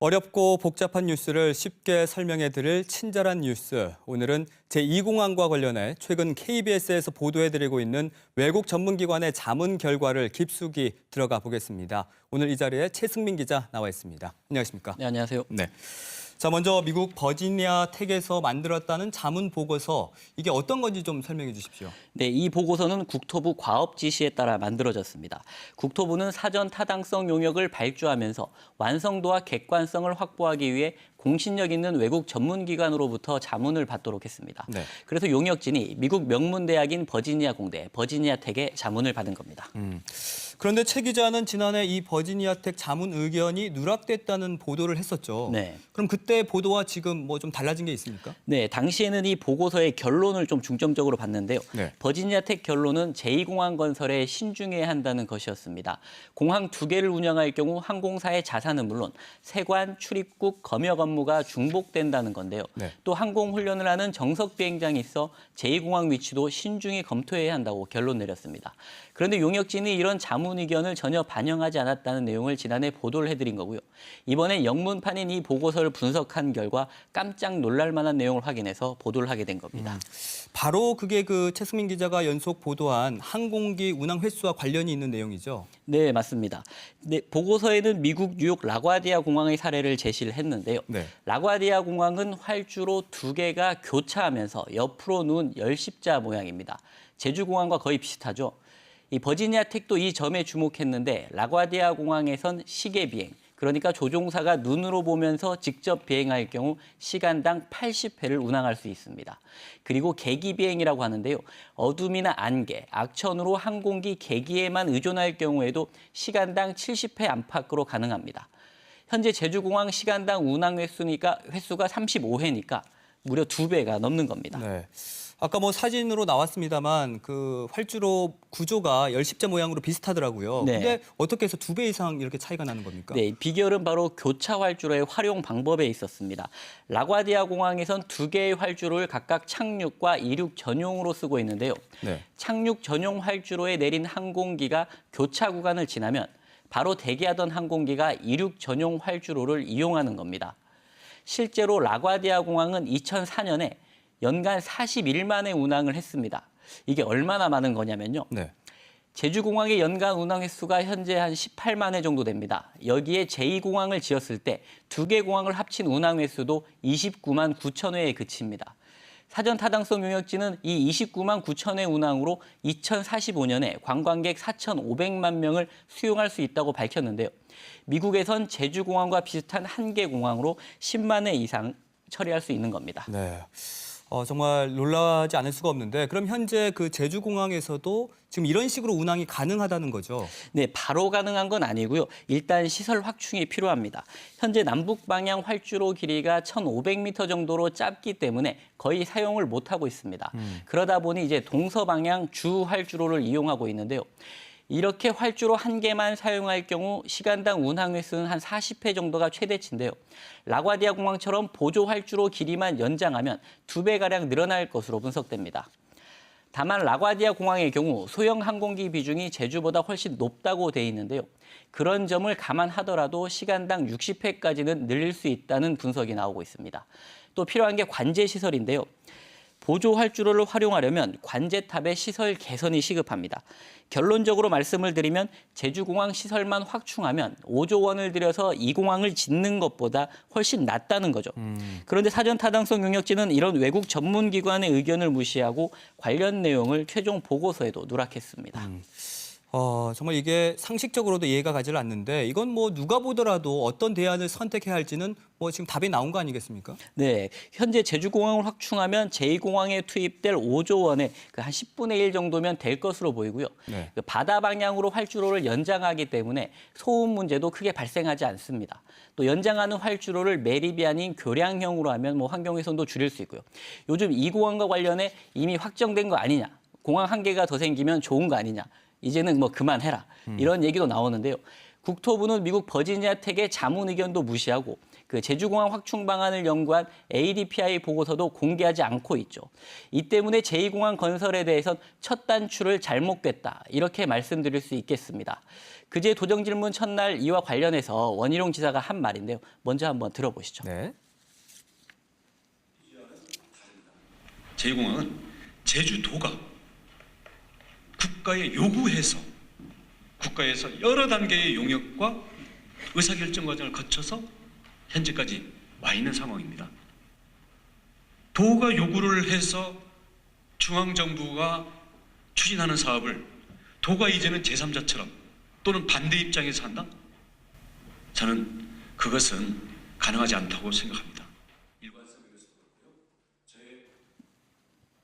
어렵고 복잡한 뉴스를 쉽게 설명해 드릴 친절한 뉴스. 오늘은 제2공항과 관련해 최근 KBS에서 보도해 드리고 있는 외국 전문기관의 자문 결과를 깊숙이 들어가 보겠습니다. 오늘 이 자리에 최승민 기자 나와 있습니다. 안녕하십니까? 네, 안녕하세요. 네. 자, 먼저 미국 버지니아 텍에서 만들었다는 자문 보고서 이게 어떤 건지 좀 설명해 주십시오. 네, 이 보고서는 국토부 과업 지시에 따라 만들어졌습니다. 국토부는 사전 타당성 용역을 발주하면서 완성도와 객관성을 확보하기 위해 공신력 있는 외국 전문기관으로부터 자문을 받도록 했습니다. 네. 그래서 용역진이 미국 명문대학인 버지니아 공대, 버지니아 텍의 자문을 받은 겁니다. 그런데 최 기자는 지난해 이 버지니아 텍 자문 의견이 누락됐다는 보도를 했었죠. 네. 그럼 그때 보도와 지금 뭐 좀 달라진 게 있습니까? 네, 당시에는 이 보고서의 결론을 좀 중점적으로 봤는데요. 네. 버지니아 텍 결론은 제2공항 건설에 신중해야 한다는 것이었습니다. 공항 두 개를 운영할 경우 항공사의 자산은 물론 세관, 출입국, 검역 업무 가 중복된다는 건데요. 네. 또 항공 훈련을 하는 정석 비행장이 있어 제2공항 위치도 신중히 검토해야 한다고 결론 내렸습니다. 그런데 용역진이 이런 자문 의견을 전혀 반영하지 않았다는 내용을 지난해 보도를 해드린 거고요. 이번에 영문판인 이 보고서를 분석한 결과 깜짝 놀랄 만한 내용을 확인해서 보도를 하게 된 겁니다. 바로 그게 그 최승민 기자가 연속 보도한 항공기 운항 횟수와 관련이 있는 내용이죠. 네, 맞습니다. 네, 보고서에는 미국 뉴욕 라과디아 공항의 사례를 제시를 했는데요. 네. 라과디아 공항은 활주로 두 개가 교차하면서 옆으로 누운 열십자 모양입니다. 제주공항과 거의 비슷하죠. 이 버지니아 텍도 이 점에 주목했는데 라과디아 공항에선 시계 비행, 그러니까 조종사가 눈으로 보면서 직접 비행할 경우 시간당 80회를 운항할 수 있습니다. 그리고 계기 비행이라고 하는데요. 어둠이나 안개, 악천후로 항공기 계기에만 의존할 경우에도 시간당 70회 안팎으로 가능합니다. 현재 제주공항 시간당 운항 횟수니까 횟수가 35회니까 무려 두 배가 넘는 겁니다. 네. 아까 뭐 사진으로 나왔습니다만 그 활주로 구조가 열십자 모양으로 비슷하더라고요. 네. 근데 어떻게 해서 두 배 이상 이렇게 차이가 나는 겁니까? 네, 비결은 바로 교차 활주로의 활용 방법에 있었습니다. 라과디아 공항에선 두 개의 활주로를 각각 착륙과 이륙 전용으로 쓰고 있는데요. 네. 착륙 전용 활주로에 내린 항공기가 교차 구간을 지나면 바로 대기하던 항공기가 이륙 전용 활주로를 이용하는 겁니다. 실제로 라과디아 공항은 2004년에 연간 41만 회 운항을 했습니다. 이게 얼마나 많은 거냐면요. 네. 제주공항의 연간 운항 횟수가 현재 한 18만 회 정도 됩니다. 여기에 제2공항을 지었을 때 두 개 공항을 합친 운항 횟수도 29만 9천 회에 그칩니다. 사전 타당성 용역지는 이 29만 9천 회 운항으로 2045년에 관광객 4,500만 명을 수용할 수 있다고 밝혔는데요. 미국에선 제주공항과 비슷한 한 개 공항으로 10만 회 이상 처리할 수 있는 겁니다. 네. 어, 정말 놀라지 않을 수가 없는데 그럼 현재 그 제주 공항에서도 지금 이런 식으로 운항이 가능하다는 거죠. 네, 바로 가능한 건 아니고요. 일단 시설 확충이 필요합니다. 현재 남북 방향 활주로 길이가 1,500m 정도로 짧기 때문에 거의 사용을 못 하고 있습니다. 그러다 보니 이제 동서 방향 주 활주로를 이용하고 있는데요. 이렇게 활주로 한 개만 사용할 경우 시간당 운항 횟수는 한 40회 정도가 최대치인데요. 라과디아 공항처럼 보조 활주로 길이만 연장하면 두 배가량 늘어날 것으로 분석됩니다. 다만 라과디아 공항의 경우 소형 항공기 비중이 제주보다 훨씬 높다고 돼 있는데요. 그런 점을 감안하더라도 시간당 60회까지는 늘릴 수 있다는 분석이 나오고 있습니다. 또 필요한 게 관제 시설인데요. 보조 활주로를 활용하려면 관제탑의 시설 개선이 시급합니다. 결론적으로 말씀을 드리면 제주공항 시설만 확충하면 5조 원을 들여서 이 공항을 짓는 것보다 훨씬 낫다는 거죠. 그런데 사전 타당성 용역지는 이런 외국 전문 기관의 의견을 무시하고 관련 내용을 최종 보고서에도 누락했습니다. 어, 정말 이게 상식적으로도 이해가 가지를 않는데 이건 뭐 누가 보더라도 어떤 대안을 선택해야 할지는 뭐 지금 답이 나온 거 아니겠습니까? 네, 현재 제주공항을 확충하면 제2공항에 투입될 5조 원의 그 한 10분의 1 정도면 될 것으로 보이고요. 네. 그 바다 방향으로 활주로를 연장하기 때문에 소음 문제도 크게 발생하지 않습니다. 또 연장하는 활주로를 매립이 아닌 교량형으로 하면 뭐 환경훼손도 줄일 수 있고요. 요즘 이 공항과 관련해 이미 확정된 거 아니냐? 공항 한 개가 더 생기면 좋은 거 아니냐? 이제는 뭐 그만해라. 이런 얘기도 나오는데요. 국토부는 미국 버지니아 텍의 자문 의견도 무시하고 그 제주공항 확충 방안을 연구한 ADPI 보고서도 공개하지 않고 있죠. 이 때문에 제2공항 건설에 대해선 첫 단추를 잘못 꿰다 이렇게 말씀드릴 수 있겠습니다. 그제 도정 질문 첫날 이와 관련해서 원희룡 지사가 한 말인데요. 먼저 한번 들어보시죠. 네. 제2공항은 제주도가 국가에 요구해서 국가에서 여러 단계의 용역과 의사결정 과정을 거쳐서 현재까지 와 있는 상황입니다. 도가 요구를 해서 중앙정부가 추진하는 사업을 도가 이제는 제3자처럼 또는 반대 입장에서 한다? 저는 그것은 가능하지 않다고 생각합니다.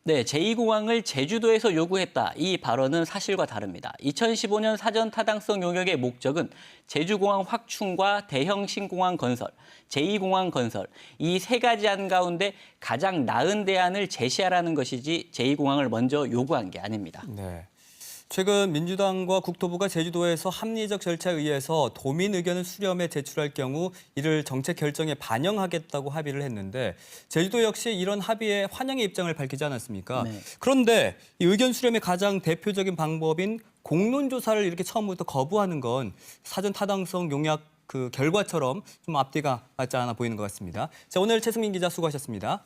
네, 제2공항을 제주도에서 요구했다. 이 발언은 사실과 다릅니다. 2015년 사전 타당성 용역의 목적은 제주공항 확충과 대형 신공항 건설, 제2공항 건설 이 세 가지 안 가운데 가장 나은 대안을 제시하라는 것이지 제2공항을 먼저 요구한 게 아닙니다. 네. 최근 민주당과 국토부가 제주도에서 합리적 절차에 의해서 도민 의견을 수렴해 제출할 경우 이를 정책 결정에 반영하겠다고 합의를 했는데 제주도 역시 이런 합의에 환영의 입장을 밝히지 않았습니까? 네. 그런데 이 의견 수렴의 가장 대표적인 방법인 공론 조사를 이렇게 처음부터 거부하는 건 사전 타당성 용약 그 결과처럼 좀 앞뒤가 맞지 않아 보이는 것 같습니다. 자, 오늘 최승민 기자 수고하셨습니다.